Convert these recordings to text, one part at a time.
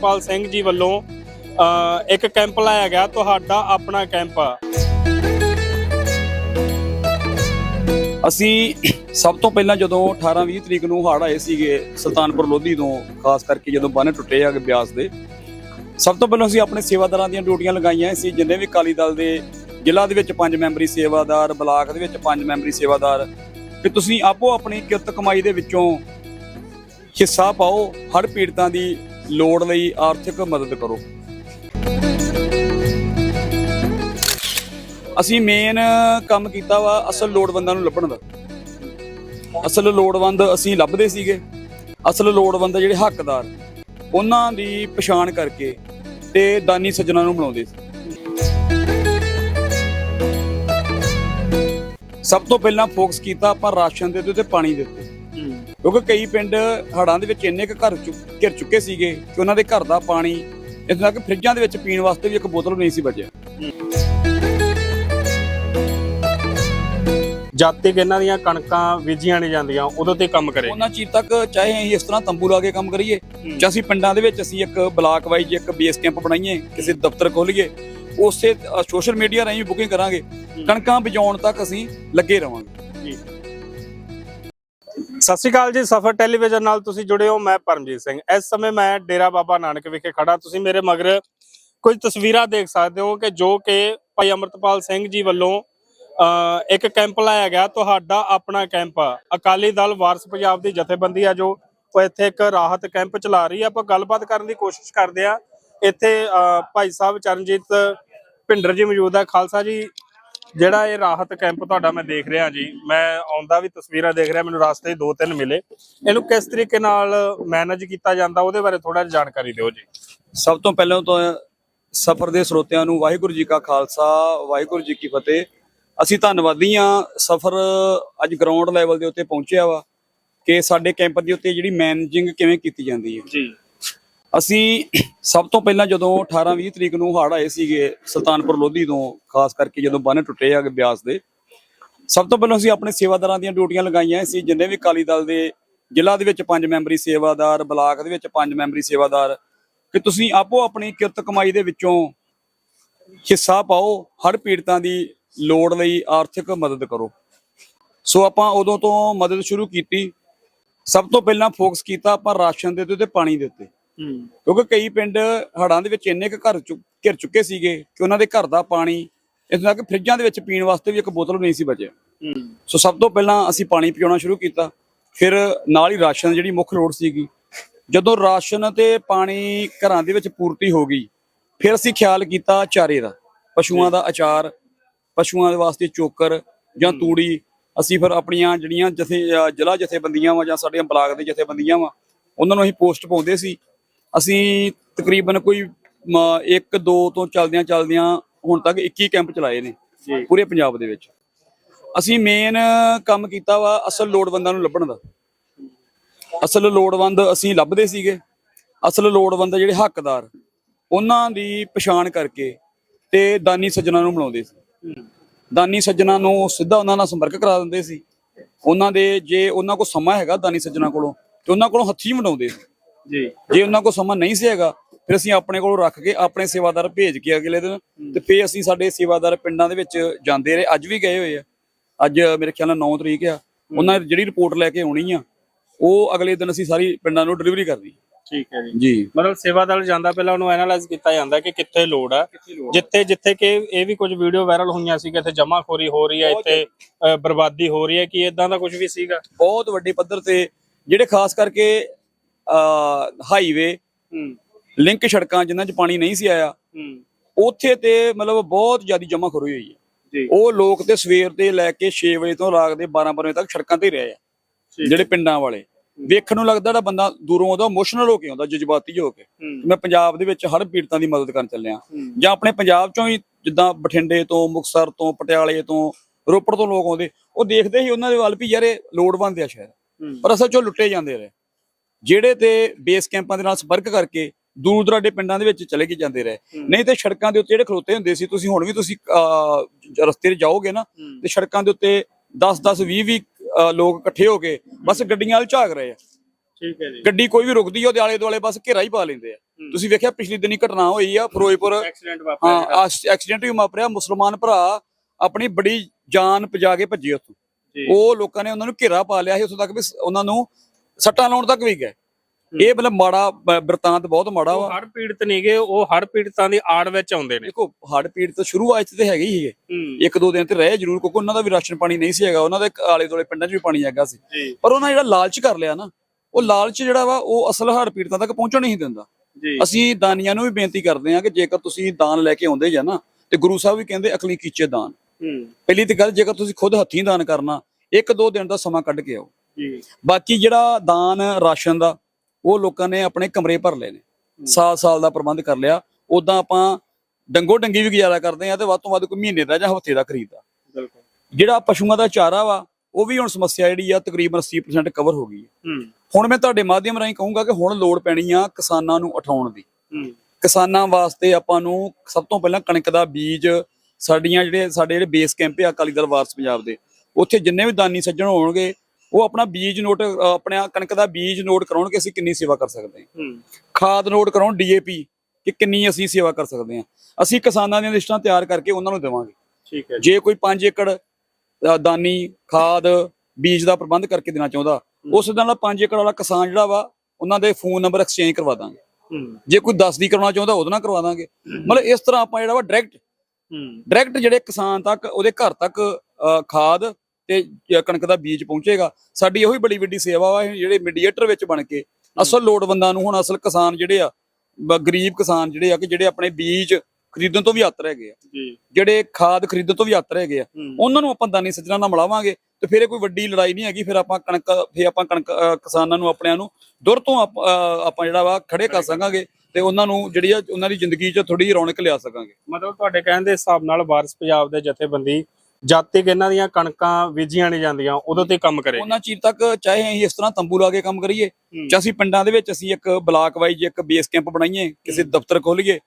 ਭਾਈ ਸਿੰਘ ਜੀ ਵੱਲੋਂ ਇੱਕ ਕੈਂਪ ਲਾਇਆ ਗਿਆ, ਤੁਹਾਡਾ ਆਪਣਾ ਕੈਂਪ। ਅਸੀਂ ਸਭ ਤੋਂ ਪਹਿਲਾਂ ਜਦੋਂ 18-20 ਤਰੀਕ ਨੂੰ ਹੜ੍ਹ ਆਏ ਸੀਗੇ ਸੁਲਤਾਨਪੁਰ ਲੋਧੀ ਤੋਂ, ਖਾਸ ਕਰਕੇ ਜਦੋਂ ਬੰਨ ਟੁੱਟੇ ਆ ਬਿਆਸ ਦੇ, ਸਭ ਤੋਂ ਪਹਿਲਾਂ ਅਸੀਂ ਆਪਣੇ ਸੇਵਾਦਾਰਾਂ ਦੀਆਂ ਡਿਊਟੀਆਂ ਲਗਾਈਆਂ ਸੀ, ਜਿੰਨੇ ਵੀ ਅਕਾਲੀ ਦਲ ਦੇ ਜ਼ਿਲ੍ਹਾ ਦੇ ਵਿੱਚ ਪੰਜ ਮੈਂਬਰੀ ਸੇਵਾਦਾਰ, ਬਲਾਕ ਦੇ ਵਿੱਚ ਪੰਜ ਮੈਂਬਰੀ ਸੇਵਾਦਾਰ ਕਿ ਤੁਸੀਂ ਆਪੋ ਆਪਣੀ ਕਿਰਤ ਕਮਾਈ ਦੇ ਵਿੱਚੋਂ ਹਿੱਸਾ ਪਾਓ, ਹੜ੍ਹ ਪੀੜਤਾਂ ਦੀ ਲੋੜ ਲਈ ਆਰਥਿਕ ਮਦਦ ਕਰੋ। ਅਸੀਂ ਮੇਨ ਕੰਮ ਕੀਤਾ ਵਾ ਅਸਲ ਲੋੜਵੰਦਾਂ ਨੂੰ ਲੱਭਣ ਦਾ। ਅਸਲ ਲੋੜਵੰਦ ਅਸੀਂ ਲੱਭਦੇ ਸੀਗੇ। ਅਸਲ ਲੋੜਵੰਦ ਜਿਹੜੇ ਹੱਕਦਾਰ, ਉਹਨਾਂ ਦੀ ਪਛਾਣ ਕਰਕੇ ਤੇ ਦਾਨੀ ਸੱਜਣਾ ਨੂੰ ਬਣਾਉਂਦੇ ਸੀ। ਸਭ ਤੋਂ ਪਹਿਲਾਂ ਫੋਕਸ ਕੀਤਾ ਆਪਾਂ ਰਾਸ਼ਨ ਦੇ ਉੱਤੇ ਤੇ ਪਾਣੀ ਦੇ ਉੱਤੇ। ਕਿਉਂਕਿ ਕਈ ਪਿੰਡ ਹੜਾਂ ਦੇ ਵਿੱਚ ਇੰਨੇ ਕੁ ਘਰ ਘਿਰ ਚੁੱਕੇ ਸੀਗੇ ਕਿ ਉਹਨਾਂ ਦੇ ਘਰ ਦਾ ਪਾਣੀ ਇੱਥੇ ਤੱਕ ਫਰਿੱਜਾਂ ਦੇ ਵਿੱਚ ਪੀਣ ਵਾਸਤੇ ਵੀ ਇੱਕ ਬੋਤਲ ਨਹੀਂ ਸੀ ਬਚਿਆ। ਜਦ ਤੱਕ ਇਹਨਾਂ ਦੀਆਂ ਕਣਕਾਂ ਬੀਜੀਆਂ ਨਹੀਂ ਜਾਂਦੀਆਂ ਉਦੋਂ ਤੇ ਕੰਮ ਕਰੇ। ਉਹਨਾਂ ਚੀਜ਼ ਤੱਕ ਚਾਹੇ ਅਸੀਂ ਇਸ ਤਰ੍ਹਾਂ ਤੰਬੂ ਲਾ ਕੇ ਕੰਮ ਕਰੀਏ ਜਾਂ ਅਸੀਂ ਪਿੰਡਾਂ ਦੇ ਵਿੱਚ ਅਸੀਂ ਇੱਕ ਬਲਾਕ ਵਾਈਜ਼ ਇੱਕ ਬੇਸ ਕੈਂਪ ਬਣਾਈਏ ਕਿਸੇ ਦਫ਼ਤਰ ਖੋਲੀਏ ਉਸੇ ਸੋਸ਼ਲ ਮੀਡੀਆ ਰਾਹੀਂ ਬੁਕਿੰਗ ਕਰਾਂਗੇ। ਕਣਕਾਂ ਬਜਾਉਣ ਤੱਕ ਅਸੀਂ ਲੱਗੇ ਰਵਾਂਗੇ। ਸਤਿ ਸ਼੍ਰੀ ਅਕਾਲ ਜੀ, ਸਫਰ ਟੈਲੀਵਿਜ਼ਨ ਨਾਲ ਤੁਸੀਂ ਜੁੜੇ ਹੋ, ਮੈਂ ਪਰਮਜੀਤ ਸਿੰਘ। ਇਸ ਸਮੇਂ ਮੈਂ ਡੇਰਾ ਬਾਬਾ ਨਾਨਕ ਵਿਖੇ ਖੜਾ ਤੁਸੀਂ ਮੇਰੇ ਮਗਰ ਕੁਝ ਤਸਵੀਰਾਂ ਦੇਖ ਸਕਦੇ ਹੋ ਕਿ ਜੋ ਕਿ ਭਾਈ ਅਮਰਤਪਾਲ ਸਿੰਘ ਜੀ ਵੱਲੋਂ ਇੱਕ ਕੈਂਪ ਲਾਇਆ ਗਿਆ। ਤੁਹਾਡਾ ਆਪਣਾ ਕੈਂਪ, ਅਕਾਲੀ ਦਲ ਵਾਰਸ ਪੰਜਾਬ ਦੀ ਜਥੇਬੰਦੀ ਆ ਜੋ ਉਹ ਇੱਥੇ ਇੱਕ ਰਾਹਤ ਕੈਂਪ ਚਲਾ ਰਹੀ ਆ। ਆਪਾਂ ਗੱਲਬਾਤ ਕਰਨ ਦੀ ਕੋਸ਼ਿਸ਼ ਕਰਦੇ ਆ। ਇੱਥੇ ਭਾਈ ਸਾਹਿਬ ਚਰਨਜੀਤ ਭਿੰਡਰ ਜੀ ਮੌਜੂਦ ਆ। ਖਾਲਸਾ ਜੀ ਜਿਹੜਾ ਇਹ ਰਾਹਤ ਕੈਂਪ ਤੁਹਾਡਾ ਮੈਂ ਦੇਖ ਰਿਹਾ ਜੀ ਮੈਂ ਆਉਂਦਾ ਵੀ ਤਸਵੀਰਾਂ ਦੇਖ ਰਿਹਾ ਮੈਨੂੰ ਰਾਸਤੇ 'ਚ ਦੋ ਤਿੰਨ ਮਿਲੇ। ਇਹਨੂੰ ਕਿਸ ਤਰੀਕੇ ਨਾਲ ਮੈਨੇਜ ਕੀਤਾ ਜਾਂਦਾ ਉਹਦੇ ਬਾਰੇ ਥੋੜਾ ਜਾਣਕਾਰੀ ਦਿਓ ਜੀ। ਸਭ ਤੋਂ ਪਹਿਲਾਂ ਤਾਂ ਸਫ਼ਰ ਦੇ ਸਰੋਤਿਆਂ ਨੂੰ ਵਾਹਿਗੁਰੂ ਜੀ ਕਾ ਖਾਲਸਾ ਵਾਹਿਗੁਰੂ ਜੀ ਕੀ ਫਤਿਹ। ਅਸੀਂ ਧੰਨਵਾਦੀ ਆ ਸਫ਼ਰ ਅੱਜ ਗਰਾਊਂਡ ਲੈਵਲ ਦੇ ਉੱਤੇ ਪਹੁੰਚਿਆ ਵਾ ਕਿ ਸਾਡੇ ਕੈਂਪ ਦੇ ਉੱਤੇ ਜਿਹੜੀ ਮੈਨੇਜਿੰਗ ਕਿਵੇਂ ਕੀਤੀ ਜਾਂਦੀ ਹੈ। ਜੀ। ਅਸੀਂ ਸਭ ਤੋਂ ਪਹਿਲਾਂ ਜਦੋਂ 18-20 ਤਰੀਕ ਨੂੰ ਹੜ੍ਹ ਆਏ ਸੀਗੇ ਸੁਲਤਾਨਪੁਰ ਲੋਧੀ ਤੋਂ, ਖਾਸ ਕਰਕੇ ਜਦੋਂ ਬੰਨ ਟੁੱਟੇ ਆ ਬਿਆਸ ਦੇ, ਸਭ ਤੋਂ ਪਹਿਲਾਂ ਅਸੀਂ ਆਪਣੇ ਸੇਵਾਦਾਰਾਂ ਦੀਆਂ ਡਿਊਟੀਆਂ ਲਗਾਈਆਂ ਸੀ, ਜਿੰਨੇ ਵੀ ਅਕਾਲੀ ਦਲ ਦੇ ਜ਼ਿਲ੍ਹਾ ਦੇ ਵਿੱਚ ਪੰਜ ਮੈਂਬਰੀ ਸੇਵਾਦਾਰ, ਬਲਾਕ ਦੇ ਵਿੱਚ ਪੰਜ ਮੈਂਬਰੀ ਸੇਵਾਦਾਰ, ਕਿ ਤੁਸੀਂ ਆਪੋ ਆਪਣੀ ਕਿਰਤ ਕਮਾਈ ਦੇ ਵਿੱਚੋਂ ਹਿੱਸਾ ਪਾਓ ਹਰ ਪੀੜਤਾਂ ਦੀ ਲੋੜ ਲਈ ਆਰਥਿਕ ਮਦਦ ਕਰੋ। ਸੋ ਆਪਾਂ ਉਦੋਂ ਤੋਂ ਮਦਦ ਸ਼ੁਰੂ ਕੀਤੀ। ਸਭ ਤੋਂ ਪਹਿਲਾਂ ਫੋਕਸ ਕੀਤਾ ਆਪਾਂ ਰਾਸ਼ਨ ਦੇ ਉੱਤੇ ਤੇ ਪਾਣੀ ਦੇ ਉੱਤੇ। ਕਿਉਂਕਿ ਕਈ ਪਿੰਡ ਹੜਾਂ ਦੇ ਵਿੱਚ ਇੰਨੇ ਕੁ ਘਰ ਘਿਰ ਚੁੱਕੇ ਸੀਗੇ ਕਿ ਉਹਨਾਂ ਦੇ ਘਰ ਦਾ ਪਾਣੀ ਇੱਥੇ ਤੱਕ ਫਰਿੱਜਾਂ ਦੇ ਵਿੱਚ ਪੀਣ ਵਾਸਤੇ ਵੀ ਇੱਕ ਬੋਤਲ ਨਹੀਂ ਸੀ ਬਚਿਆ। ਸੋ ਸਭ ਤੋਂ ਪਹਿਲਾਂ ਅਸੀਂ ਪਾਣੀ ਪੀਉਣਾ ਸ਼ੁਰੂ ਕੀਤਾ। ਫਿਰ ਨਾਲ ਹੀ ਰਾਸ਼ਨ ਜਿਹੜੀ ਮੁੱਖ ਲੋੜ ਸੀਗੀ। ਜਦੋਂ ਰਾਸ਼ਨ ਤੇ ਪਾਣੀ ਘਰਾਂ ਦੇ ਵਿੱਚ ਪੂਰਤੀ ਹੋ ਗਈ ਫਿਰ ਅਸੀਂ ਖਿਆਲ ਕੀਤਾ ਚਾਰੇ ਦਾ। ਪਸ਼ੂਆਂ ਦਾ ਅਚਾਰ ਪਸ਼ੂਆਂ ਦੇ ਵਾਸਤੇ ਚੋਕਰ ਜਾਂ ਤੂੜੀ। ਅਸੀਂ ਫਿਰ ਆਪਣੀਆਂ ਜਿਹੜੀਆਂ ਜਥੇ ਜ਼ਿਲ੍ਹਾ ਜਥੇਬੰਦੀਆਂ ਵਾ ਜਾਂ ਸਾਡੀਆਂ ਬਲਾਕ ਦੇ ਜਥੇਬੰਦੀਆਂ ਵਾ ਉਹਨਾਂ ਨੂੰ ਅਸੀਂ ਪੋਸਟ ਪਾਉਂਦੇ ਸੀ। ਅਸੀਂ ਤਕਰੀਬਨ ਕੋਈ 1 2 ਤੋਂ ਚੱਲਦਿਆਂ ਚੱਲਦਿਆਂ ਹੁਣ ਤੱਕ 21 ਕੈਂਪ ਚਲਾਏ ਨੇ ਪੂਰੇ ਪੰਜਾਬ ਦੇ ਵਿੱਚ। ਅਸੀਂ ਮੇਨ ਕੰਮ ਕੀਤਾ ਵਾ ਅਸਲ ਲੋੜਵੰਦਾਂ ਨੂੰ ਲੱਭਣ ਦਾ। ਅਸਲ ਲੋੜਵੰਦ ਅਸੀਂ ਲੱਭਦੇ ਸੀਗੇ। ਅਸਲ ਲੋੜਵੰਦ ਜਿਹੜੇ ਹੱਕਦਾਰ ਉਹਨਾਂ ਦੀ ਪਛਾਣ ਕਰਕੇ ਤੇ ਦਾਨੀ ਸੱਜਣਾ ਨੂੰ ਬਣਾਉਂਦੇ ਸੀ। ਦਾਨੀ ਸੱਜਣਾ ਨੂੰ ਸਿੱਧਾ ਉਹਨਾਂ ਨਾਲ ਸੰਪਰਕ ਕਰਾ ਦਿੰਦੇ ਸੀ। ਉਹਨਾਂ ਦੇ ਜੇ ਉਹਨਾਂ ਕੋਲ ਸਮਾਂ ਹੈਗਾ ਦਾਨੀ ਸੱਜਣਾ ਕੋਲੋਂ ਤੇ ਉਹਨਾਂ ਕੋਲੋਂ ਹੱਥੀਂ ਵੰਡਾਉਂਦੇ ਸੀ। ਜੀ। ਜੇ ਉਹਨਾਂ ਕੋਲ ਸਮਾਂ ਨਹੀਂ ਸੀ ਹੈਗਾ ਫਿਰ ਅਸੀਂ ਆਪਣੇ ਕੋਲ ਰੱਖ ਕੇ ਆਪਣੇ ਸੇਵਾਦਾਰ ਭੇਜ ਕੇ ਅਗਲੇ ਦਿਨ ਤੇ ਫਿਰ ਅਸੀਂ ਸਾਡੇ ਸੇਵਾਦਾਰ ਪਿੰਡਾਂ ਦੇ ਵਿੱਚ ਜਾਂਦੇ ਰਹੇ। ਅੱਜ ਵੀ ਗਏ ਹੋਏ ਆ। ਅੱਜ ਮੇਰੇ ਖਿਆਲ ਨਾਲ 9 ਤਰੀਕ ਆ। ਉਹਨਾਂ ਦੀ ਜਿਹੜੀ ਰਿਪੋਰਟ ਲੈ ਕੇ ਆਉਣੀ ਆ ਉਹ ਅਗਲੇ ਦਿਨ ਅਸੀਂ ਸਾਰੀ ਪਿੰਡਾਂ ਨੂੰ ਡਿਲੀਵਰੀ ਕਰਨੀ ਠੀਕ ਹੈ ਜੀ। ਜੀ। ਮਤਲਬ ਸੇਵਾ ਦਲ ਜਾਂਦਾ ਪਹਿਲਾਂ ਉਹਨੂੰ ਐਨਾਲਾਈਜ਼ ਕੀਤਾ ਜਾਂਦਾ ਕਿ ਕਿੱਥੇ ਲੋੜ ਆ। ਜਿੱਥੇ ਜਿੱਥੇ ਕਿ ਇਹ ਵੀ ਕੁਝ ਵੀਡੀਓ ਵਾਇਰਲ ਹੋਈਆਂ ਸੀ ਕਿ ਇੱਥੇ ਜਮਾਖੋਰੀ ਹੋ ਰਹੀ ਹੈ ਇੱਥੇ ਬਰਬਾਦੀ ਹੋ ਰਹੀ ਹੈ ਕਿ ਇਦਾਂ ਦਾ ਕੁਝ ਵੀ ਸੀਗਾ? ਬਹੁਤ ਵੱਡੇ ਪੱਧਰ ਤੇ ਜਿਹੜੇ ਖਾਸ ਕਰਕੇ ਹਾਈਵੇ ਹੂੰ। ਲਿੰਕ ਸੜਕਾਂ ਜਿਨ੍ਹਾਂ 'ਚ ਪਾਣੀ ਨਹੀਂ ਸੀ ਆਇਆ ਹੂੰ। ਉੱਥੇ ਤੇ ਮਤਲਬ ਬਹੁਤ ਜ਼ਿਆਦਾ ਜਮਾਖੋਰੀ ਹੋਈ ਹੈ। ਉਹ ਲੋਕ ਤੇ ਸਵੇਰ ਦੇ ਲੈ ਕੇ 6 ਵਜੇ ਤੋਂ ਰਾਤ ਦੇ 12 ਵਜੇ ਤੱਕ ਸੜਕਾਂ ਤੇ ਹੀ ਰਹੇ ਆ। ਜਿਹੜੇ ਪਿੰਡਾਂ ਵਾਲੇ। ਵੇਖਣ ਨੂੰ ਲੱਗਦਾ ਜਿਹੜਾ ਬੰਦਾ ਦੂਰੋਂ ਆਉਂਦਾ ਇਮੋਸ਼ਨਲ ਹੋ ਕੇ ਆਉਂਦਾ ਜਜ਼ਬਾਤੀ ਹੋ ਕੇ। ਹੂੰ। ਮੈਂ ਪੰਜਾਬ ਦੇ ਵਿੱਚ ਹਰ ਪੀੜਤਾਂ ਦੀ ਮਦਦ ਕਰਨ ਚੱਲਿਆ। ਹੂੰ। ਜਾਂ ਆਪਣੇ ਪੰਜਾਬ ਚੋਂ ਹੀ ਜਿੱਦਾਂ ਬਠਿੰਡੇ ਤੋਂ ਮੁਕਸਰ ਤੋਂ ਪਟਿਆਲੇ ਤੋਂ ਰੋਪੜ ਤੋਂ ਲੋਕ ਆਉਂਦੇ ਉਹ ਦੇਖਦੇ ਸੀ ਉਹਨਾਂ ਦੇ ਵੱਲ ਵੀ ਯਾਰ ਇਹ ਲੋੜਵੰਦ ਆ ਸ਼ਾਇਦ। ਹੂੰ। ਪਰ ਅਸਲ 'ਚ ਲੁੱਟੇ ਜਾਂਦੇ ਰਹੇ। ਜਿਹੜੇ ਤੇ ਬੇਸ ਕੈਂਪਾਂ ਦੇ ਨਾਲ ਸੰਪਰਕ ਕਰਕੇ ਦੂਰ ਦਰਾਡੇ ਪਿੰਡਾਂ ਦੇ ਵਿੱਚ ਚਲੇ ਕੇ ਜਾਂਦੇ ਰਹੇ। ਨਹੀਂ ਤੇ ਸੜਕਾਂ ਦੇ ਉੱਤੇ ਜਿਹੜੇ ਖਲੋਤੇ ਹੁੰਦੇ ਸੀ ਤੁਸੀਂ ਹੁਣ ਵੀ ਤੁਸੀਂ ਰਸਤੇ 'ਤੇ ਜਾਓਗੇ ਨਾ ਤੇ ਸੜਕਾਂ ਦੇ ਉੱਤੇ 10 10 20 20 ਲੋਕ ਇਕੱਠੇ ਹੋ ਕੇ ਬਸ ਗੱਡੀਆਂ ਵੱਲ ਝਾਕ ਰਹੇ ਆ। ਠੀਕ ਹੈ ਜੀ। ਗੱਡੀ ਕੋਈ ਵੀ ਰੁਕਦੀ ਉਹਦੇ ਆਲੇ ਦੁਆਲੇ ਬਸ ਘੇਰਾ ਹੀ ਪਾ ਲੈਂਦੇ ਆ। ਤੁਸੀਂ ਵੇਖਿਆ ਪਿਛਲੀ ਦਿਨੀ ਘਟਨਾ ਹੋਈ ਆ ਫਿਰੋਜ਼ਪੁਰ। ਐਕਸੀਡੈਂਟ ਵਾਪਰਿਆ ਹਾਂ ਐਕਸੀਡੈਂਟ ਵੀ ਵਾਪਰਿਆ। ਮੁਸਲਮਾਨ ਭਰਾ ਆਪਣੀ ਬੜੀ ਜਾਨ ਪਜਾ ਕੇ ਭੱਜੇ ਉੱਥੋਂ। ਉਹ ਲੋਕਾਂ ਨੇ ਉਹਨਾਂ ਨੂੰ ਘੇਰਾ ਪਾ ਲਿਆ ਸੀ ਉੱਥੋਂ ਤੱਕ ਵੀ ਉਹਨਾਂ ਨੂੰ ਸੱਟਾਂ ਲਾਉਣ ਤੱਕ ਵੀ ਗਏ। ਇਹ ਮਤਲਬ ਮਾੜਾ ਬਿਰਤਾਂਤ ਬਹੁਤ ਮਾੜਾ ਵਾ। ਹੜ ਪੀੜਤ ਨਹੀਂਗੇ ਉਹ ਹੜ ਪੀੜਤਾਂ ਦੀ ਆੜ ਵਿੱਚ ਆਉਂਦੇ ਨੇ। ਦੇਖੋ ਹੜ ਪੀੜ ਤਾਂ ਸ਼ੁਰੂਆਤ ਤੇ ਹੈਗੇ ਹੀ ਸੀਗੇ। ਹੂੰ। ਇੱਕ ਦੋ ਦਿਨ ਤੇ ਰਹੇ ਜ਼ਰੂਰ ਕਿਉਂਕਿ ਉਹਨਾਂ ਦਾ ਵੀ ਰਾਸ਼ਨ ਪਾਣੀ ਨਹੀਂ ਸੀ ਹੈਗਾ। ਉਹਨਾਂ ਦੇ ਆਲੇ ਦੁਆਲੇ ਪਿੰਡਾਂ 'ਚ ਵੀ ਪਾਣੀ ਹੈਗਾ ਸੀ। ਪਰ ਉਹਨਾਂ ਜਿਹੜਾ ਲਾਲਚ ਕਰ ਲਿਆ ਨਾ ਉਹ ਲਾਲਚ ਜਿਹੜਾ ਵਾ ਉਹ ਅਸਲ ਹੜ ਪੀੜਤਾਂ ਤੱਕ ਪਹੁੰਚਣ ਨਹੀਂ ਦਿੰਦਾ। ਅਸੀਂ ਦਾਨੀਆਂ ਨੂੰ ਵੀ ਬੇਨਤੀ ਕਰਦੇ ਹਾਂ ਕਿ ਜੇਕਰ ਤੁਸੀਂ ਦਾਨ ਲੈ ਕੇ ਆਉਂਦੇ ਜਾਂ ਨਾ ਤੇ ਗੁਰੂ ਸਾਹਿਬ ਵੀ ਕਹਿੰਦੇ ਅਕਲੀ ਕੀਚੇ ਦਾਨ। ਪਹਿਲੀ ਤੇ ਗੱਲ ਜੇਕਰ ਤੁਸੀਂ ਖੁਦ ਹੱਥੀਂ ਦਾਨ ਕਰਨਾ ਇੱਕ ਦੋ ਦਿਨ ਦਾ ਸਮਾਂ ਕੱਢ ਕੇ ਆਓ। ਬਾਕੀ ਜਿਹੜਾ ਦਾਨ ਰਾਸ਼ਨ ਦਾ ਉਹ ਲੋਕਾਂ ਨੇ ਆਪਣੇ ਕਮਰੇ ਭਰ ਲਏ ਨੇ। ਸਾਲ ਸਾਲ ਦਾ ਪ੍ਰਬੰਧ ਕਰ ਲਿਆ। ਉਦਾਂ ਆਪਾਂ ਡੰਗੋ ਡੰਗੀ ਵੀ ਗੁਜ਼ਾਰਾ ਕਰਦੇ ਆ ਤੇ ਵੱਧ ਤੋਂ ਵੱਧ ਕੋਈ ਮਹੀਨੇ ਦਾ ਜਾਂ ਹਫ਼ਤੇ ਦਾ ਖਰੀਦਦਾ। ਬਿਲਕੁਲ। ਜਿਹੜਾ ਪਸ਼ੂਆਂ ਦਾ ਚਾਰਾ ਵਾ ਉਹ ਵੀ ਹੁਣ ਸਮੱਸਿਆ ਜਿਹੜੀ ਆ ਤਕਰੀਬਨ 80% ਕਵਰ ਹੋ ਗਈ ਹੈ। ਹੁਣ ਮੈਂ ਤੁਹਾਡੇ ਮਾਧਿਅਮ ਰਾਹੀਂ ਕਹੂੰਗਾ ਕਿ ਹੁਣ ਲੋੜ ਪੈਣੀ ਆ ਕਿਸਾਨਾਂ ਨੂੰ ਉਠਾਉਣ ਦੀ। ਕਿਸਾਨਾਂ ਵਾਸਤੇ ਆਪਾਂ ਨੂੰ ਸਭ ਤੋਂ ਪਹਿਲਾਂ ਕਣਕ ਦਾ ਬੀਜ ਸਾਡੀਆਂ ਜਿਹੜੇ ਸਾਡੇ ਜਿਹੜੇ ਬੇਸ ਕੈਂਪ ਆ ਅਕਾਲੀ ਦਲ ਵਾਰਸ ਪੰਜਾਬ ਦੇ ਉੱਥੇ ਜਿੰਨੇ ਵੀ ਦਾਨੀ ਸੱਜਣ ਹੋਣਗੇ ਉਹ ਆਪਣਾ ਬੀਜ ਨੋਟ ਆਪਣੇ ਕਣਕ ਦਾ ਬੀਜ ਨੋਟ ਕਰਾਉਣ ਕਿ ਅਸੀਂ ਕਿੰਨੀ ਸੇਵਾ ਕਰ ਸਕਦੇ ਹਾਂ। ਖਾਦ ਨੋਟ ਕਰਾਉਣ ਡੀਏਪੀ ਕਿ ਕਿੰਨੀ ਅਸੀਂ ਸੇਵਾ ਕਰ ਸਕਦੇ ਹਾਂ। ਅਸੀਂ ਕਿਸਾਨਾਂ ਦੀਆਂ ਲਿਸਟਾਂ ਤਿਆਰ ਕਰਕੇ ਉਹਨਾਂ ਨੂੰ ਦੇਵਾਂਗੇ। ਠੀਕ ਹੈ ਜੀ। ਕੋਈ 5 ਏਕੜ ਦਾਨੀ ਖਾਦ ਬੀਜ ਦਾ ਪ੍ਰਬੰਧ ਕਰਕੇ ਦੇਣਾ ਚਾਹੁੰਦਾ ਉਸ ਦਿਨ ਵਾਲਾ 5 ਏਕੜ ਵਾਲਾ ਕਿਸਾਨ ਜਿਹੜਾ ਵਾ ਉਹਨਾਂ ਦੇ ਫੋਨ ਨੰਬਰ ਐਕਸਚੇਂਜ ਕਰਵਾ ਦਾਂਗੇ। ਜੇ ਕੋਈ 10 ਦੀ ਕਰਾਉਣਾ ਚਾਹੁੰਦਾ ਉਹਦੇ ਨਾਲ ਕਰਵਾ ਦਾਂਗੇ। ਮਤਲਬ ਇਸ ਤਰ੍ਹਾਂ ਆਪਾਂ ਜਿਹੜਾ ਵਾ ਡਾਇਰੈਕਟ ਡਾਇਰੈਕਟ ਜਿਹੜੇ ਕਿਸਾਨ ਤੱਕ ਉਹਦੇ ਘਰ ਤੱਕ ਖਾਦ ਤੇ ਕਣਕ ਦਾ ਬੀਜ ਪਹੁੰਚੇਗਾ। ਸਾਡੀ ਇਹੋ ਹੀ ਬੜੀ ਵੱਡੀ ਸੇਵਾ ਵਾ ਜਿਹੜੇ ਮੀਡੀਏਟਰ ਵਿੱਚ ਬਣ ਕੇ। ਅਸਲ ਲੋੜਵੰਦਾਂ ਨੂੰ ਹੁਣ ਅਸਲ ਕਿਸਾਨ ਜਿਹੜੇ ਆ ਗਰੀਬ ਕਿਸਾਨ ਜਿਹੜੇ ਆ ਕਿ ਜਿਹੜੇ ਆਪਣੇ ਬੀਜ ਖਰੀਦਣ ਤੋਂ ਵੀ ਹੱਥ ਰਹਿ ਗਏ ਆ ਜਿਹੜੇ ਖਾਦ ਖਰੀਦਣ ਤੋਂ ਵੀ ਹੱਥ ਰਹਿ ਗਏ ਆ ਉਹਨਾਂ ਨੂੰ ਆਪਾਂ ਦਾਨੀ ਸੱਜਣਾ ਨਾਲ ਮਿਲਾਵਾਂਗੇ ਤੇ ਫਿਰ ਇਹ ਕੋਈ ਵੱਡੀ ਲੜਾਈ ਨਹੀਂ ਹੈਗੀ ਫਿਰ ਆਪਾਂ ਕਣਕ ਫਿਰ ਆਪਾਂ ਕਣਕ ਕਿਸਾਨਾਂ ਨੂੰ ਆਪਣਿਆਂ ਨੂੰ ਦੁਰ ਤੋਂ ਆਪਾਂ ਜਿਹੜਾ ਵਾ ਖੜੇ ਕਰ ਸਕਾਂਗੇ ਤੇ ਉਹਨਾਂ ਨੂੰ ਜਿਹੜੀ ਆ ਉਹਨਾਂ ਦੀ ਜ਼ਿੰਦਗੀ 'ਚ ਥੋੜੀ ਰੌਣਕ ਲਿਆ ਸਕਾਂਗੇ। ਮਤਲਬ ਤੁਹਾਡੇ ਕਹਿਣ ਦੇ ਹਿਸਾਬ ਨਾਲ ਵਾਰਸ ਪੰਜਾਬ ਦੇ ਜਥੇਬੰਦੀ ਜਦ ਤੱਕ ਇਹਨਾਂ ਦੀਆਂ ਕਣਕਾਂ ਬੀਜੀਆਂ ਨਹੀਂ ਜਾਂਦੀਆਂ ਉਦੋਂ ਤੇ ਕੰਮ ਕਰੇ ਉਹਨਾਂ ਚਿਰ ਤੱਕ ਚਾਹੇ ਅਸੀਂ ਇਸ ਤਰ੍ਹਾਂ ਤੰਬੂ ਲਾ ਕੇ ਕੰਮ ਕਰੀਏ ਚਾਹੇ ਅਸੀਂ ਪਿੰਡਾਂ ਦੇ ਵਿੱਚ ਅਸੀਂ ਇੱਕ ਬਲਾਕ ਵਾਈਜ਼ ਇੱਕ ਬੇਸ ਕੈਂਪ ਬਣਾਈਏ ਕਿਸੇ ਦਫ਼ਤਰ ਖੋਲੀਏ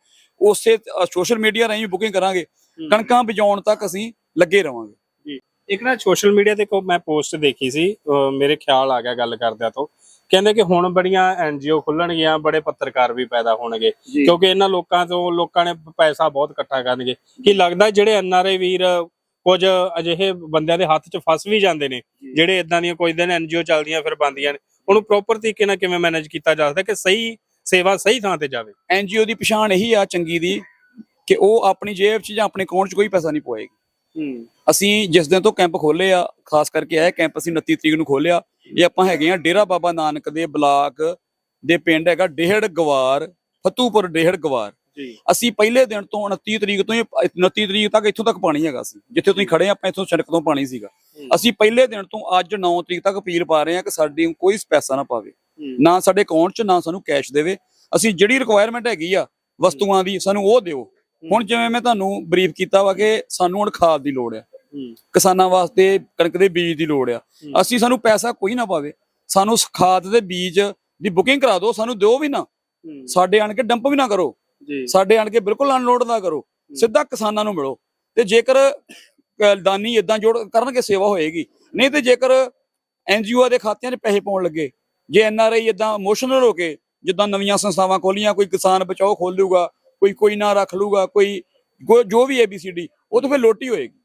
ਉਸੇ ਸੋਸ਼ਲ ਮੀਡੀਆ ਰਾਹੀਂ ਬੁਕਿੰਗ ਕਰਾਂਗੇ। ਕਣਕਾਂ ਬਿਜਾਉਣ ਤੱਕ ਅਸੀਂ ਲੱਗੇ ਰਵਾਂਗੇ। ਇੱਕ ਨਾ ਸੋਸ਼ਲ ਮੀਡੀਆ ਤੇ ਕੋ ਮੈਂ ਪੋਸਟ ਦੇਖੀ ਸੀ ਮੇਰੇ ਖਿਆਲ ਆ ਗਿਆ ਗੱਲ ਕਰਦਿਆਂ ਤੋਂ। ਕਹਿੰਦੇ ਕਿ ਹੁਣ ਬੜੀਆਂ ਐਨਜੀਓ ਖੁੱਲਣਗੀਆਂ ਬੜੇ ਪੱਤਰਕਾਰ ਵੀ ਪੈਦਾ ਹੋਣਗੇ। ਕਿਉਂਕਿ ਇਹਨਾਂ ਲੋਕਾਂ ਤੋਂ ਲੋਕਾਂ ਨੇ ਪੈਸਾ ਬਹੁਤ ਇਕੱਠਾ ਕਰਨਗੇ। ਕੀ ਲੱਗਦਾ ਜਿਹੜੇ ਐਨਆਰਆਈ ਵੀਰ ਕੁਝ ਅਜਿਹੇ ਬੰਦਿਆਂ ਦੇ ਹੱਥ 'ਚ ਫਸ ਵੀ ਜਾਂਦੇ ਨੇ ਜਿਹੜੇ ਇਦਾਂ ਦੀਆਂ ਕੋਈ ਦਿਨ ਐਨਜੀਓ ਚੱਲਦੀਆਂ ਫਿਰ ਬੰਦੀਆਂ ਨੇ। ਉਹਨੂੰ ਪ੍ਰੋਪਰ ਤਰੀਕੇ ਨਾਲ ਕਿਵੇਂ ਮੈਨੇਜ ਕੀਤਾ ਜਾ ਸਕਦਾ ਕਿ ਸਹੀ ਸੇਵਾ ਸਹੀ ਥਾਂ ਤੇ ਜਾਵੇ? ਐਨਜੀਓ ਦੀ ਪਛਾਣ ਇਹੀ ਆ ਚੰਗੀ ਦੀ ਕਿ ਉਹ ਆਪਣੀ ਜੇਬ 'ਚ ਜਾਂ ਆਪਣੇ ਅਕਾਊਂਟ 'ਚ ਕੋਈ ਪੈਸਾ ਨਹੀਂ ਪਵਾਏਗੀ। ਅਸੀਂ ਜਿਸ ਦਿਨ ਤੋਂ ਕੈਂਪ ਖੋਲੇ ਆ ਖਾਸ ਕਰਕੇ ਇਹ ਕੈਂਪ ਅਸੀਂ 29 ਤਰੀਕ ਨੂੰ ਖੋਲਿਆ ਇਹ ਆਪਾਂ ਹੈਗੇ ਆ ਡੇਰਾ ਬਾਬਾ ਨਾਨਕ ਦੇ ਬਲਾਕ ਦੇ ਪਿੰਡ ਹੈਗਾ ਡੇਹੜ ਗਵਾਰ ਫਤੂਪੁਰ ਡੇਹੜ ਗਵਾਰ ਅਸੀਂ ਪਹਿਲੇ ਦਿਨ ਤੋਂ 29 ਤਰੀਕ ਤੋਂ ਹੀ 29 ਤਰੀਕ ਤੱਕ ਇੱਥੋਂ ਤੱਕ ਪਾਣੀ ਹੈਗਾ ਸੀ। ਜਿੱਥੇ ਤੁਸੀਂ ਖੜੇ ਆਪਾਂ ਇੱਥੋਂ ਸੜਕ ਤੋਂ ਪਾਣੀ ਸੀਗਾ। ਅਸੀਂ ਪਹਿਲੇ ਦਿਨ ਤੋਂ ਅੱਜ 9 ਤਰੀਕ ਤੱਕ ਅਪੀਲ ਪਾ ਰਹੇ ਹਾਂ ਕਿ ਸਾਡੀ ਕੋਈ ਪੈਸਾ ਨਾ ਪਾਵੇ। ਨਾ ਸਾਡੇ ਅਕਾਊਂਟ 'ਚ ਨਾ ਸਾਨੂੰ ਕੈਸ਼ ਦੇਵੇ। ਅਸੀਂ ਜਿਹੜੀ ਰਿਕੁਆਇਰਮੈਂਟ ਹੈਗੀ ਆ ਵਸਤੂਆਂ ਦੀ ਸਾਨੂੰ ਉਹ ਦਿਓ। ਹੁਣ ਜਿਵੇਂ ਮੈਂ ਤੁਹਾਨੂੰ ਬਰੀਫ ਕੀਤਾ ਵਾ ਕਿ ਸਾਨੂੰ ਹੁਣ ਖਾਦ ਦੀ ਲੋੜ ਆ। ਕਿਸਾਨਾਂ ਵਾਸਤੇ ਕਣਕ ਦੇ ਬੀਜ ਦੀ ਲੋੜ ਆ। ਅਸੀਂ ਸਾਨੂੰ ਪੈਸਾ ਕੋਈ ਨਾ ਪਾਵੇ। ਸਾਨੂੰ ਖਾਦ ਦੇ ਬੀਜ ਦੀ ਬੁਕਿੰਗ ਕਰਾ ਦਿਓ ਸਾਨੂੰ ਦਿਓ ਵੀ ਨਾ। ਸਾਡੇ ਆਣ ਕੇ ਡੰਪ ਵੀ ਨਾ ਕਰੋ। ਸਾਡੇ ਆਣ ਕੇ ਬਿਲਕੁਲ ਅਨਲੋਡ ਨਾ ਕਰੋ। ਸਿੱਧਾ ਕਿਸਾਨਾਂ ਨੂੰ ਮਿਲੋ। ਤੇ ਜੇਕਰ ਦਾਨੀ ਇਦਾਂ ਜੋੜ ਕਰਨਗੇ ਸੇਵਾ ਹੋਏਗੀ। ਨਹੀਂ ਤੇ ਜੇਕਰ ਐਨਜੀਓ ਦੇ ਖਾਤਿਆਂ 'ਚ ਪੈਸੇ ਪਾਉਣ ਲੱਗੇ ਜੇ ਐਨਆਰਆਈ ਇਦਾਂ ਇਮੋਸ਼ਨਲ ਹੋ ਕੇ ਜਿੱਦਾਂ ਨਵੀਆਂ ਸੰਸਥਾਵਾਂ ਖੋਲੀਆਂ ਕੋਈ ਕਿਸਾਨ ਬਚਾਓ ਖੋਲ ਲੂਗਾ ਕੋਈ ਕੋਈ ਨਾ ਰੱਖ ਲੂਗਾ ਕੋਈ ਜੋ ਵੀ ਏਬੀਸੀਡੀ ਉਹ ਤਾਂ ਫਿਰ ਲੋਟੀ ਹੋਏਗੀ।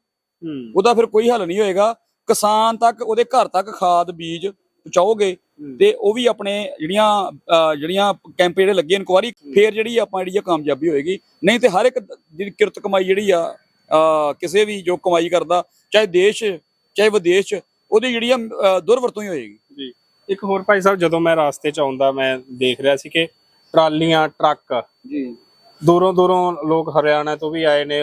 ਉਹਦਾ ਫਿਰ ਕੋਈ ਹੱਲ ਨਹੀਂ ਹੋਏਗਾ। ਕਿਸਾਨ ਤੱਕ ਉਹਦੇ ਘਰ ਤੱਕ ਖਾਦ ਬੀਜ ਪਹੁੰਚਾਓਗੇ ਤੇ ਉਹ ਵੀ ਆਪਣੇ ਜਿਹੜੀਆਂ ਜਿਹੜੀਆਂ ਕੈਂਪ ਜਿਹੜੇ ਲੱਗੇ ਇਨਕੁਆਰੀ ਫੇਰ ਜਿਹੜੀ ਆਪਾਂ ਜਿਹੜੀ ਕਾਮਯਾਬੀ ਹੋਏਗੀ। ਨਹੀਂ ਤੇ ਹਰ ਇੱਕ ਜਿਹੜੀ ਕਿਰਤ ਕਮਾਈ ਜਿਹੜੀ ਆ ਕਿਸੇ ਵੀ ਜੋ ਕਮਾਈ ਕਰਦਾ ਚਾਹੇ ਦੇਸ਼ ਚਾਹੇ ਵਿਦੇਸ਼ ਉਹਦੀ ਜਿਹੜੀ ਆ ਦੁਰਵਰਤੋਂ ਹੀ ਹੋਏਗੀ। ਜੀ। ਇੱਕ ਹੋਰ ਭਾਈ ਸਾਹਿਬ ਜਦੋਂ ਮੈਂ ਰਾਸਤੇ 'ਚ ਆਉਂਦਾ ਮੈਂ ਦੇਖ ਰਿਹਾ ਸੀ ਕਿ ਟਰਾਲੀਆਂ ਟਰੱਕ ਜੀ। ਦੂਰੋਂ ਦੂਰੋਂ ਲੋਕ ਹਰਿਆਣਾ ਤੋਂ ਵੀ ਆਏ ਨੇ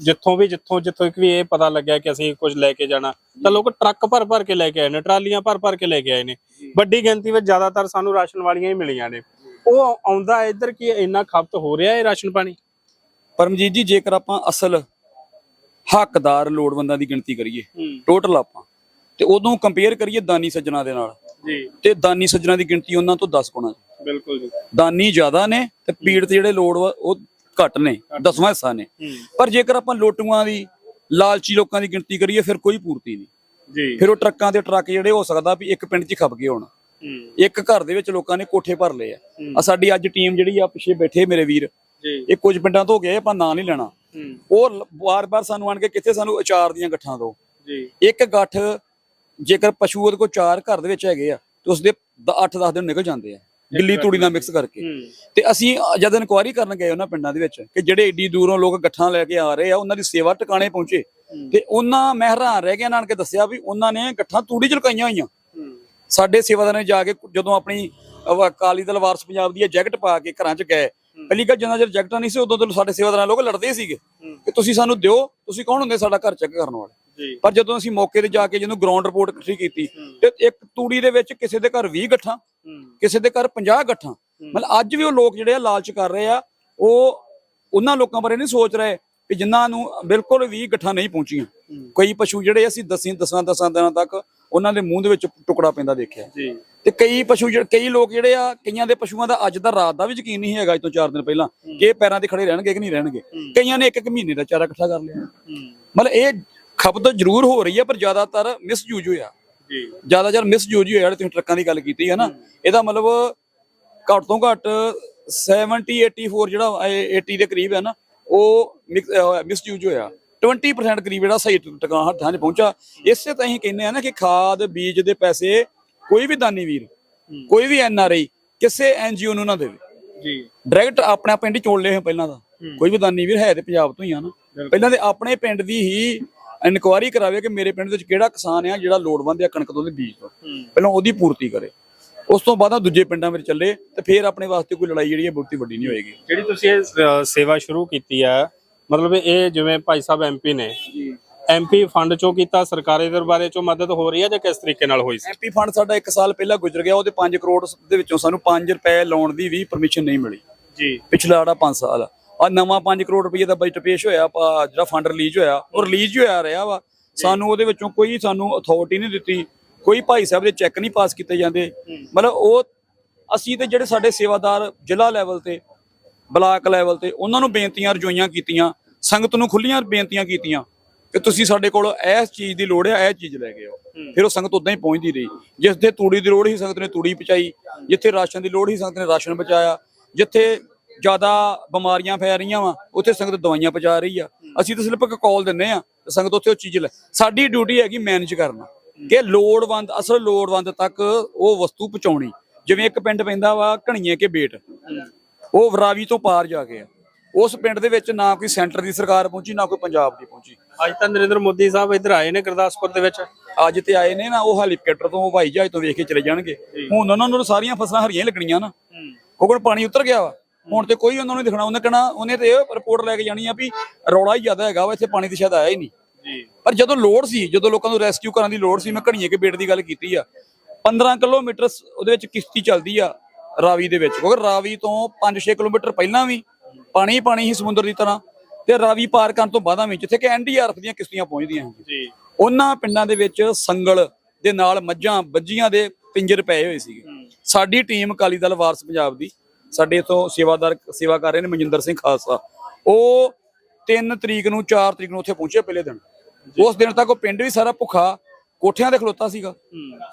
ਜਿੱਥੋਂ ਵੀ ਜਿੱਥੋਂ ਜਿੱਥੋਂ ਵੀ ਇਹ ਪਤਾ ਲੱਗਿਆ ਕਿ ਅਸੀਂ ਕੁਝ ਲੈ ਕੇ ਜਾਣਾ ਤਾਂ ਲੋਕ ਟਰੱਕ ਭਰ ਭਰ ਕੇ ਲੈ ਕੇ ਆਏ ਨੇ ਟਰਾਲੀਆਂ ਭਰ ਭਰ ਕੇ ਲੈ ਕੇ ਆਏ ਨੇ। ਵੱਡੀ ਗਿਣਤੀ ਵਿੱਚ ਜ਼ਿਆਦਾਤਰ ਸਾਨੂੰ ਰਾਸ਼ਨ ਵਾਲੀਆਂ ਹੀ ਮਿਲੀਆਂ ਨੇ। ਉਹ ਆਉਂਦਾ ਇੱਧਰ ਕੀ ਇੰਨਾ ਖਪਤ ਹੋ ਰਿਹਾ ਹੈ ਰਾਸ਼ਨ ਪਾਣੀ? ਪਰਮਜੀਤ ਜੀ ਜੇਕਰ ਆਪਾਂ ਅਸਲ ਹੱਕਦਾਰ ਲੋੜਵੰਦਾਂ ਦੀ ਗਿਣਤੀ ਕਰੀਏ ਟੋਟਲ ਆਪਾਂ ਤੇ ਉਦੋਂ ਕੰਪੇਅਰ ਕਰੀਏ ਦਾਨੀ ਸੱਜਣਾ ਦੇ ਨਾਲ ਜੀ। ਤੇ ਦਾਨੀ ਸੱਜਣਾ ਦੀ ਗਿਣਤੀ ਉਹਨਾਂ ਤੋਂ 10 ਗੁਣਾ ਬਿਲਕੁਲ ਜੀ। ਦਾਨੀ ਜ਼ਿਆਦਾ ਨੇ ਤੇ ਪੀੜਤ ਜਿਹੜੇ ਲੋੜ ਉਹ ਘੱਟ ਨੇ ਦਸਵਾਂ ਹਿੱਸਾ ਨੇ। ਹੂੰ। ਪਰ ਜੇਕਰ ਆਪਾਂ ਲੋਟੂਆਂ ਦੀ ਲਾਲਚੀ ਲੋਕਾਂ ਦੀ ਗਿਣਤੀ ਕਰੀਏ ਫਿਰ ਕੋਈ ਪੂਰਤੀ ਨਹੀਂ। ਜੀ। ਫਿਰ ਉਹ ਟਰੱਕਾਂ ਦੇ ਟਰੱਕ ਜਿਹੜੇ ਹੋ ਸਕਦਾ ਵੀ ਇੱਕ ਪਿੰਡ 'ਚ ਹੀ ਖਪ ਗਏ ਹੋਣ। ਇੱਕ ਘਰ ਦੇ ਵਿੱਚ ਲੋਕਾਂ ਨੇ ਕੋਠੇ ਭਰ ਲਏ ਆ। ਆ ਸਾਡੀ ਅੱਜ ਟੀਮ ਜਿਹੜੀ ਆ ਪਿੱਛੇ ਬੈਠੇ ਮੇਰੇ ਵੀਰ। ਜੀ। ਇਹ ਕੁਝ ਪਿੰਡਾਂ ਤੋਂ ਗਏ ਆਪਾਂ ਨਾਂ ਨਹੀਂ ਲੈਣਾ। ਉਹ ਵਾਰ-ਵਾਰ ਸਾਨੂੰ ਆਣ ਕੇ ਕਿੱਥੇ ਸਾਨੂੰ ਅਚਾਰ ਦੀਆਂ ਗੱਠਾਂ ਦੋ। ਜੀ। ਇੱਕ ਗੱਠ ਜੇਕਰ ਪਸ਼ੂ ਉਹਦੇ ਕੋਲ ਚਾਰ ਘਰ ਦੇ ਵਿੱਚ ਹੈਗੇ ਆ ਤੇ ਉਸਦੇ 8-10 ਦਿਨ ਨਿਕਲ ਜਾਂਦੇ ਆ। ਗਿੱਲੀ ਤੂੜੀ ਨਾਲ ਮਿਕਸ ਕਰਕੇ। ਤੇ ਅਸੀਂ ਜਦ ਇਨਕੁਆਇਰੀ ਕਰਨ ਗਏ ਉਹਨਾਂ ਪਿੰਡਾਂ ਦੇ ਵਿੱਚ ਕਿ ਜਿਹੜੇ ਏਡੀ ਦੂਰੋਂ ਲੋਕ ਗੱਠਾਂ ਲੈ ਕੇ ਆ ਰਹੇ ਆ ਉਹਨਾਂ ਦੀ ਸੇਵਾ ਟਿਕਾਣੇ ਪਹੁੰਚੇ। ਤੇ ਉਹਨਾਂ ਮੈਂ ਹੈਰਾਨ ਰਹਿ ਗਿਆ ਨਾਲ ਕੇ ਦੱਸਿਆ ਵੀ ਉਹਨਾਂ ਨੇ ਗੱਠਾਂ ਤੂੜੀ ਚ ਲੁਕਾਈਆਂ ਹੋਈਆਂ ਸਾਡੇ ਸੇਵਾਦਾਰਾਂ ਨੇ ਜਾ ਕੇ ਜਦੋਂ ਆਪਣੀ ਅਕਾਲੀ ਦਲ ਵਾਰਸ ਪੰਜਾਬ ਦੀ ਜੈਕਟ ਪਾ ਕੇ ਘਰਾਂ 'ਚ ਗਏ। ਪਹਿਲੀ ਗੱਲ ਜਿੰਨਾ ਚਿਰ ਜੈਕਟਾਂ ਨਹੀਂ ਸੀ ਉਦੋਂ ਤੋਂ ਸਾਡੇ ਸੇਵਾਦਾਰਾਂ ਲੋਕ ਲੜਦੇ ਸੀਗੇ। ਕਿ ਤੁਸੀਂ ਸਾਨੂੰ ਦਿਓ ਤੁਸੀਂ ਕੌਣ ਹੁੰਦੇ ਸਾਡਾ ਘਰ ਚੈੱਕ ਕਰਨ ਵਾਲੇ? ਪਰ ਜਦੋਂ ਅਸੀਂ ਮੌਕੇ ਤੇ ਜਾ ਕੇ ਜਿਹਨੂੰ ਗਰਾਊਂਡ ਰਿਪੋਰਟ ਇਕੱਠੀ ਕੀਤੀ ਤੇ ਇੱਕ ਤੂੜੀ ਦੇ ਵਿੱਚ ਕਿਸੇ ਦੇ ਘਰ 20 ਗੱਠਾਂ ਕਿਸੇ ਦੇ ਘਰ 50 ਗੱਠਾਂ। ਮਤਲਬ ਅੱਜ ਵੀ ਉਹ ਲੋਕ ਜਿਹੜੇ ਆ ਲਾਲਚ ਕਰ ਰਹੇ ਆ ਉਹ ਉਹਨਾਂ ਲੋਕਾਂ ਬਾਰੇ ਨਹੀਂ ਸੋਚ ਰਹੇ ਕਿ ਜਿਨ੍ਹਾਂ ਨੂੰ ਬਿਲਕੁਲ ਵੀ ਗੱਠਾਂ ਨਹੀਂ ਪਹੁੰਚੀਆਂ। ਕਈ ਪਸ਼ੂ ਜਿਹੜੇ ਅਸੀਂ ਦਸੀਂ ਦਸਾਂ ਦਸਾਂ ਦਿਨਾਂ ਤੱਕ ਉਹਨਾਂ ਦੇ ਮੂੰਹ ਦੇ ਵਿੱਚ ਟੁਕੜਾ ਪੈਂਦਾ ਦੇਖਿਆ। ਜੀ। ਤੇ ਕਈ ਪਸ਼ੂ ਜਿਹੜੇ ਕਈ ਲੋਕ ਜਿਹੜੇ ਆ ਕਈਆਂ ਦੇ ਪਸ਼ੂਆਂ ਦਾ ਅੱਜ ਦਾ ਰਾਤ ਦਾ ਵੀ ਯਕੀਨ ਨਹੀਂ ਹੈਗਾ ਅੱਜ ਤੋਂ 4 ਦਿਨ ਪਹਿਲਾਂ ਕਿ ਇਹ ਪੈਰਾਂ ਤੇ ਖੜੇ ਰਹਿਣਗੇ ਕਿ ਨਹੀਂ ਰਹਿਣਗੇ। ਕਈਆਂ ਨੇ ਇੱਕ ਇੱਕ ਮਹੀਨੇ ਦਾ ਚਾਰਾ ਇਕੱਠਾ ਕਰ ਲਿਆ। ਮਤਲਬ ਇਹ ਖਪਤ ਜ਼ਰੂਰ ਹੋ ਰਹੀ ਹੈ ਪਰ ਜ਼ਿਆਦਾਤਰ ਮਿਸਯੂਜ ਹੋਇਆ। ਜੀ। ਜ਼ਿਆਦਾਤਰ ਮਿਸਯੂਜ ਹੋਇਆ ਤੁਸੀਂ ਟਰੱਕਾਂ ਦੀ ਗੱਲ ਕੀਤੀ ਹੈ ਨਾ ਇਹਦਾ ਮਤਲਬ ਘੱਟ ਤੋਂ ਘੱਟ 70 84 ਜਿਹੜਾ ਇਹ 80 ਦੇ ਕਰੀਬ ਹੈ ਨਾ ਉਹ ਮਿਸਯੂਜ ਹੋਇਆ 20% ਕਰੀਬ ਜਿਹੜਾ ਸਹੀ ਟਿਕਾ ਹੱਥਾਂ 'ਚ ਪਹੁੰਚਾ। ਇਸੇ ਤਾਂ ਅਸੀਂ ਕਹਿੰਦੇ ਆ ਨਾ ਕਿ ਖਾਦ ਬੀਜ ਦੇ ਪੈਸੇ ਕੋਈ ਵੀ ਦਾਨੀ ਵੀਰ ਕੋਈ ਵੀ ਐਨ ਆਰ ਆਈ ਕਿਸੇ ਐਨਜੀਓ ਨੂੰ ਨਾ ਦੇਵੇ। ਜੀ। ਡਾਇਰੈਕਟ ਆਪਣਾ ਪਿੰਡ ਚੋਣ ਲਏ ਪਹਿਲਾਂ ਦਾ ਕੋਈ ਵੀ ਦਾਨੀ ਵੀਰ ਹੈ ਤੇ ਪੰਜਾਬ ਤੋਂ ਹੀ ਆ ਨਾ। ਪਹਿਲਾਂ ਤੇ ਆਪਣੇ ਪਿੰਡ ਦੀ ਹੀ ਇਨਕੁਆਇਰੀ ਕਰਾਵੇ ਕਿ ਮੇਰੇ ਪਿੰਡ ਵਿੱਚ ਕਿਹੜਾ ਕਿਸਾਨ ਆ ਜਿਹੜਾ ਲੋੜਵੰਦ ਆ ਕਣਕ ਤੋਂ ਤੇ ਬੀਜ ਤੋਂ। ਪਹਿਲਾਂ ਉਹਦੀ ਪੂਰਤੀ ਕਰੇ। ਉਸ ਤੋਂ ਬਾਅਦ ਆ ਦੂਜੇ ਪਿੰਡਾਂ ਵਿੱਚ ਚੱਲੇ ਤੇ ਫਿਰ ਆਪਣੇ ਵਾਸਤੇ ਕੋਈ ਲੜਾਈ ਜਿਹੜੀ ਹੈ ਬਹੁਤੀ ਵੱਡੀ ਨਹੀਂ ਹੋਏਗੀ। ਜਿਹੜੀ ਤੁਸੀਂ ਇਹ ਸੇਵਾ ਸ਼ੁਰੂ ਕੀਤੀ ਹੈ ਮਤਲਬ ਇਹ ਜਿਵੇਂ ਭਾਈ ਸਾਹਿਬ ਐਮਪੀ ਨੇ ਐਮਪੀ ਫੰਡ ਚੋਂ ਕੀਤਾ ਸਰਕਾਰੀ ਦਰਬਾਰੇ ਚੋਂ ਮਦਦ ਹੋ ਰਹੀ ਹੈ ਜਾਂ ਕਿਸ ਤਰੀਕੇ ਨਾਲ ਹੋਈ ਸੀ? ਐਮਪੀ ਫੰਡ ਸਾਡਾ 1 ਸਾਲ ਪਹਿਲਾਂ ਗੁਜ਼ਰ ਗਿਆ ਉਹਦੇ 5 ਕਰੋੜ ਦੇ ਵਿੱਚੋਂ ਸਾਨੂੰ 5 ਰੁਪਏ ਲਾਉਣ ਦੀ ਵੀ ਪਰਮਿਸ਼ਨ ਨਹੀਂ ਮਿਲੀ। ਜੀ। ਪਿਛਲਾ ਜਿਹੜਾ 5 ਸਾਲ। ਆ ਨਵਾਂ 5 ਕਰੋੜ ਰੁਪਏ ਦਾ ਬਜਟ ਪੇਸ਼ ਹੋਇਆ ਆਪਾਂ ਜਿਹੜਾ ਫੰਡ ਰਿਲੀਜ਼ ਹੋਇਆ ਉਹ ਰਿਲੀਜ਼ ਹੀ ਹੋਇਆ ਰਿਹਾ ਵਾ। ਸਾਨੂੰ ਉਹਦੇ ਵਿੱਚੋਂ ਕੋਈ ਸਾਨੂੰ ਅਥਾਰਟੀ ਨਹੀਂ ਦਿੱਤੀ ਕੋਈ ਭਾਈ ਸਾਹਿਬ ਦੇ ਚੈੱਕ ਨਹੀਂ ਪਾਸ ਕੀਤੇ ਜਾਂਦੇ। ਮਤਲਬ ਉਹ ਅਸੀਂ ਤੇ ਜਿਹੜੇ ਸਾਡੇ ਸੇਵਾਦਾਰ ਜ਼ਿਲ੍ਹਾ ਲੈਵਲ ਤੇ ਬਲਾਕ ਲੈਵਲ ਤੇ ਉਹਨਾਂ ਨੂੰ ਬੇਨਤੀਆਂ ਰਜੋਈਆਂ ਕੀਤੀਆਂ ਸੰਗਤ ਨੂੰ ਖੁੱਲੀਆਂ ਬੇਨਤੀਆਂ ਕੀਤੀਆਂ ਕਿ ਤੁਸੀਂ ਸਾਡੇ ਕੋਲ ਇਸ ਚੀਜ਼ ਦੀ ਲੋੜ ਹੈ ਇਹ ਚੀਜ਼ ਲੈ ਕੇ ਆਓ। ਫਿਰ ਉਹ ਸੰਗਤ ਉਦਾਂ ਹੀ ਪਹੁੰਚਦੀ ਰਹੀ। ਜਿਸ ਦੇ ਤੂੜੀ ਦੀ ਲੋੜ ਸੀ ਸੰਗਤ ਨੇ ਤੂੜੀ ਪਹੁੰਚਾਈ ਜਿੱਥੇ ਰਾਸ਼ਨ ਦੀ ਲੋੜ ਸੀ ਸੰਗਤ ਨੇ ਰਾਸ਼ਨ ਪਹੁੰਚਾਇਆ ਜਿੱਥੇ ਜ਼ਿਆਦਾ ਬਿਮਾਰੀਆਂ ਫੈਲ ਰਹੀਆਂ ਵਾ ਉੱਥੇ ਸੰਗਤ ਦਵਾਈਆਂ ਪਹੁੰਚਾ ਰਹੀ ਆ। ਅਸੀਂ ਤਾਂ ਸਿਰਫ ਇੱਕ ਕਾਲ ਦਿੰਨੇ ਆ ਸੰਗਤ ਉੱਥੇ ਉਹ ਚੀਜ਼ ਲੈ। ਸਾਡੀ ਡਿਊਟੀ ਹੈਗੀ ਮੈਨੇਜ ਕਰਨਾ। ਕਿ ਲੋੜਵੰਦ ਅਸਲ ਲੋੜਵੰਦ ਤੱਕ ਉਹ ਵਸਤੂ ਪਹੁੰਚਾਉਣੀ। ਜਿਵੇਂ ਇੱਕ ਪਿੰਡ ਪੈਂਦਾ ਵਾ ਘਣੀਏ ਕੇ ਬੇਟ। ਉਹ ਵਰਾਵੀ ਤੋਂ ਪਾਰ ਜਾ ਕੇ ਆ। ਉਸ ਪਿੰਡ ਦੇ ਵਿੱਚ ਨਾ ਕੋਈ ਸੈਂਟਰ ਦੀ ਸਰਕਾਰ ਪਹੁੰਚੀ ਨਾ ਕੋਈ ਪੰਜਾਬ ਦੀ ਪਹੁੰਚੀ। ਅੱਜ ਤਾਂ ਨਰਿੰਦਰ ਮੋਦੀ ਸਾਹਿਬ ਇੱਧਰ ਆਏ ਨੇ ਗੁਰਦਾਸਪੁਰ ਦੇ ਵਿੱਚ। ਅੱਜ ਤੇ ਆਏ ਨੇ ਨਾ ਉਹ ਹੈਲੀਕਾਪਟਰ ਤੋਂ ਹਵਾਈ ਜਹਾਜ਼ ਤੋਂ ਵੇਖ ਕੇ ਚਲੇ ਜਾਣਗੇ। ਹੁਣ ਉਹਨਾਂ ਨੂੰ ਸਾਰੀਆਂ ਫਸਲਾਂ ਹਰੀਆਂ ਲੱਗਣੀਆਂ ਨਾ। ਕੋਕਣ ਪਾਣੀ ਉਤਰ ਗਿਆ ਵਾ। ਹੁਣ ਤੇ ਕੋਈ ਉਹਨਾਂ ਨੂੰ ਦਿਖਣਾ ਉਹਨੇ ਕਹਣਾ ਉਹਨੇ ਤੇ ਇਹ ਰਿਪੋਰਟ ਲੈ ਕੇ ਜਾਣੀ ਆ ਵੀ ਰੌਲਾ ਹੀ ਜ਼ਿਆਦਾ ਹੈਗਾ ਵਾ ਇੱਥੇ ਪਾਣੀ ਤੇ ਸ਼ਾਇਦ ਆਇਆ ਹੀ ਨਹੀਂ। ਜੀ। ਪਰ ਜਦੋਂ ਲੋੜ ਸੀ ਜਦੋਂ ਲੋਕਾਂ ਨੂੰ ਰੈਸਕਿਊ ਕਰਨ ਦੀ ਲੋੜ ਸੀ ਮੈਂ ਘਣੀਏ ਕੇ ਬੇਟ ਦੀ ਗੱਲ ਕੀਤੀ ਆ 15 ਕਿਲੋਮੀਟਰ ਉਹਦੇ ਵਿੱਚ ਕਿਸ਼ਤੀ ਚੱਲਦੀ ਆ ਰਾਵੀ ਦੇ ਵਿੱਚ ਕਿਉਂਕਿ ਰਾਵੀ ਤੋਂ 5-6 ਕਿਲੋਮੀਟਰ ਪਹਿਲਾਂ ਵੀ ਪਾਣੀ ਪਾਣੀ ਹੀ ਸਮੁੰਦਰ ਦੀ ਤਰ੍ਹਾਂ ਤੇ ਰਾਵੀ ਪਾਰ ਕਰਨ ਤੋਂ ਬਾਅਦਾਂ ਵੀ ਜਿੱਥੇ ਕਿ ਐਨਡੀਆਰਐਫ ਦੀਆਂ ਕਿਸ਼ਤੀਆਂ ਪਹੁੰਚਦੀਆਂ ਜੀ। ਉਹਨਾਂ ਪਿੰਡਾਂ ਦੇ ਵਿੱਚ ਸੰਗਲ ਦੇ ਨਾਲ ਮੱਝਾਂ ਬੱਜੀਆਂ ਦੇ ਪਿੰਜਰ ਪਏ ਹੋਏ ਸੀਗੇ। ਸਾਡੀ ਟੀਮ ਅਕਾਲੀ ਦਲ ਵਾਰਸ ਪੰਜਾਬ ਦੀ ਸਾਡੇ ਇਥੋਂ ਸੇਵਾਦਾਰ ਸੇਵਾ ਕਰ ਰਹੇ ਨੇ ਮਨਜਿੰਦਰ ਸਿੰਘ ਖਾਲਸਾ। ਉਹ 3 ਤਰੀਕ ਨੂੰ 4 ਤਰੀਕ ਨੂੰ ਉੱਥੇ ਪਹੁੰਚੇ ਪਹਿਲੇ ਦਿਨ। ਉਸ ਦਿਨ ਤੱਕ ਉਹ ਪਿੰਡ ਵੀ ਸਾਰਾ ਭੁੱਖਾ ਕੋਠਿਆਂ ਤੇ ਖਲੋਤਾ ਸੀਗਾ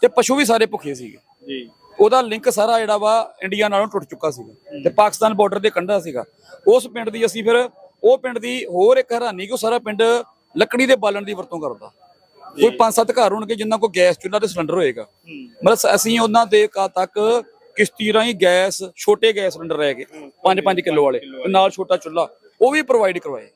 ਤੇ ਪਸ਼ੂ ਵੀ ਸਾਰੇ ਭੁੱਖੇ ਸੀਗੇ। ਜੀ। ਉਹਦਾ ਲਿੰਕ ਸਾਰਾ ਜਿਹੜਾ ਵਾ ਇੰਡੀਆ ਨਾਲੋਂ ਟੁੱਟ ਚੁੱਕਾ ਸੀਗਾ ਤੇ ਪਾਕਿਸਤਾਨ ਬਾਰਡਰ ਦੇ ਕੰਢਾ ਸੀਗਾ। ਉਸ ਪਿੰਡ ਦੀ ਅਸੀਂ ਫਿਰ ਉਹ ਪਿੰਡ ਦੀ ਹੋਰ ਇੱਕ ਹੈਰਾਨੀ ਕਿ ਉਹ ਸਾਰਾ ਪਿੰਡ ਲੱਕੜੀ ਦੇ ਬਾਲਣ ਦੀ ਵਰਤੋਂ ਕਰਦਾ। ਕੋਈ ਪੰਜ ਸੱਤ ਘਰ ਹੋਣਗੇ ਜਿਨ੍ਹਾਂ ਕੋਲ ਗੈਸ ਚੁੱਲ੍ਹਾ ਤੇ ਸਿਲੰਡਰ ਹੋਏਗਾ। ਮਤਲਬ ਅਸੀਂ ਉਹਨਾਂ ਦੇ ਕਾ ਤੱਕ ਕਿਸ਼ਤੀ ਰਾਹੀਂ ਗੈਸ ਛੋਟੇ ਗੈਸ ਸਿਲੰਡਰ ਰਹਿ ਗਏ 5-5 ਕਿਲੋ ਵਾਲੇ ਤੇ ਨਾਲ ਛੋਟਾ ਚੁੱਲ੍ਹਾ ਉਹ ਵੀ ਪ੍ਰੋਵਾਈਡ ਕਰਵਾਏ।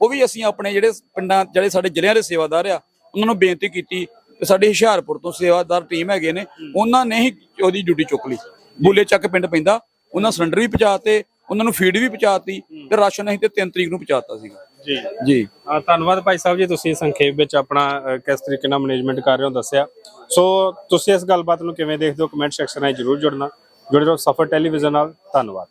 ਉਹ ਵੀ ਅਸੀਂ ਆਪਣੇ ਜਿਹੜੇ ਪਿੰਡਾਂ ਜਿਹੜੇ ਸਾਡੇ ਜ਼ਿਲ੍ਹਿਆਂ ਦੇ ਸੇਵਾਦਾਰ ਆ ਉਹਨਾਂ ਨੂੰ ਬੇਨਤੀ ਕੀਤੀ ਤੇ ਸਾਡੇ ਹੁਸ਼ਿਆਰਪੁਰ ਤੋਂ ਸੇਵਾਦਾਰ ਟੀਮ ਹੈਗੇ ਨੇ ਉਹਨਾਂ ਨੇ ਹੀ ਉਹਦੀ ਡਿਊਟੀ ਚੁੱਕ ਲਈ। ਬੁੱਲੇ ਚੱਕ ਪਿੰਡ ਪੈਂਦਾ ਉਹਨਾਂ ਸਿਲੰਡਰ ਵੀ ਪਹੁੰਚਾਤੇ ਉਹਨਾਂ ਨੂੰ ਫੀਡ ਵੀ ਪਹੁੰਚਾਤੀ ਤੇ ਰਾਸ਼ਨ ਅਸੀਂ ਤੇ 3 ਤਰੀਕ ਨੂੰ ਪਹੁੰਚਾਤਾ ਸੀਗਾ। ਜੀ। ਜੀ। ਧੰਨਵਾਦ ਭਾਈ ਸਾਹਿਬ ਜੀ ਤੁਸੀਂ ਸੰਖੇਪ ਵਿੱਚ ਆਪਣਾ ਕਿਸ ਤਰੀਕੇ ਨਾਲ ਮੈਨੇਜਮੈਂਟ ਕਰ ਰਹੇ ਹੋ ਦੱਸਿਆ। ਸੋ ਤੁਸੀਂ ਇਸ ਗੱਲਬਾਤ ਨੂੰ ਕਿਵੇਂ ਦੇਖਦੇ ਹੋ? ਕਮੈਂਟ ਸੈਕਸ਼ਨ ਵਿੱਚ ਜਰੂਰ ਜੁੜਨਾ। ਜੁੜੇ ਰਹੋ ਸਫਰ ਟੈਲੀਵਿਜ਼ਨ ਨਾਲ। ਧੰਨਵਾਦ।